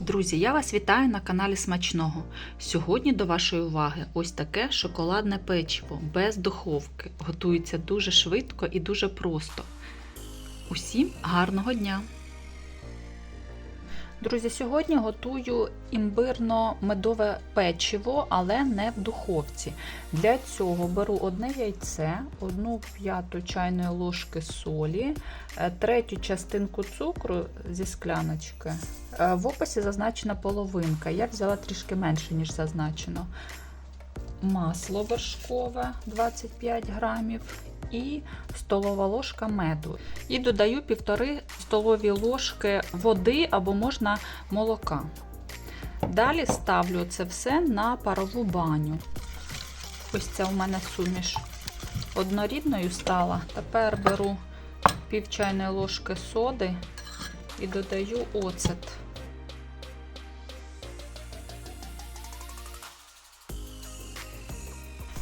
Друзі, я вас вітаю на каналі Смачного. Сьогодні до вашої уваги ось таке шоколадне печиво без духовки. Готується дуже швидко і дуже просто. Усім гарного дня! Друзі, сьогодні готую імбирно-медове печиво, але не в духовці. Для цього беру одне яйце, одну п'яту чайної ложки солі, е, третю частинку цукру зі скляночки. Е, В описі зазначена половинка. Я взяла трішки менше, ніж зазначено. Масло вершкове 25 грамів і столова ложка меду. І додаю півтори столові ложки води або можна молока. Далі ставлю це все на парову баню. Ось ця у мене суміш однорідною стала. Тепер беру пів чайної ложки соди і додаю оцет.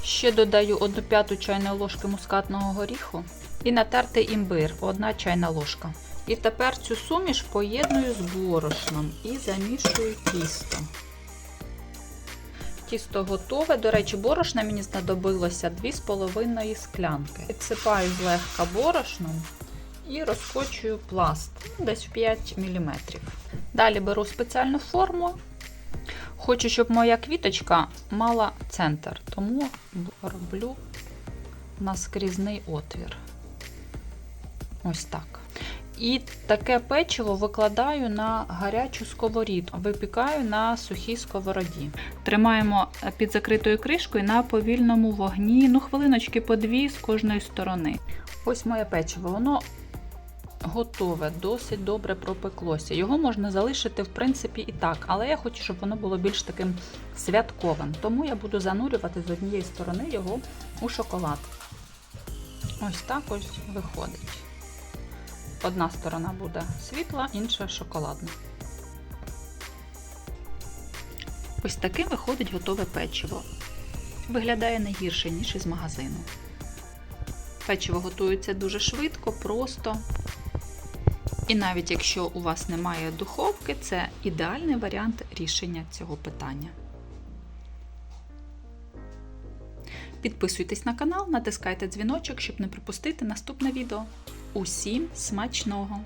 Ще додаю 1 п'яту чайної ложки мускатного горіху і натертий імбир, 1 чайна ложка. І тепер цю суміш поєдную з борошном і замішую тісто. Тісто готове. До речі, борошна мені знадобилося 2,5 склянки. Підсипаю злегка борошном і розкочую пласт десь в 5 мм. Далі беру спеціальну форму. Хочу, щоб моя квіточка мала центр, тому роблю наскрізний отвір. Ось так. І таке печиво викладаю на гарячу сковорідку, випікаю на сухій сковороді. Тримаємо під закритою кришкою на повільному вогні, ну, хвилиночки по дві з кожної сторони. Ось моє печиво, воно готове, досить добре пропеклося. Його можна залишити, в принципі, і так, але я хочу, щоб воно було більш таким святковим. Тому я буду занурювати з однієї сторони його у шоколад. Ось так ось виходить. Одна сторона буде світла, інша шоколадна. Ось таким виходить готове печиво. Виглядає не гірше, ніж із магазину. Печиво готується дуже швидко, просто. І навіть якщо у вас немає духовки, це ідеальний варіант рішення цього питання. Підписуйтесь на канал, натискайте дзвіночок, щоб не пропустити наступне відео. Усім смачного!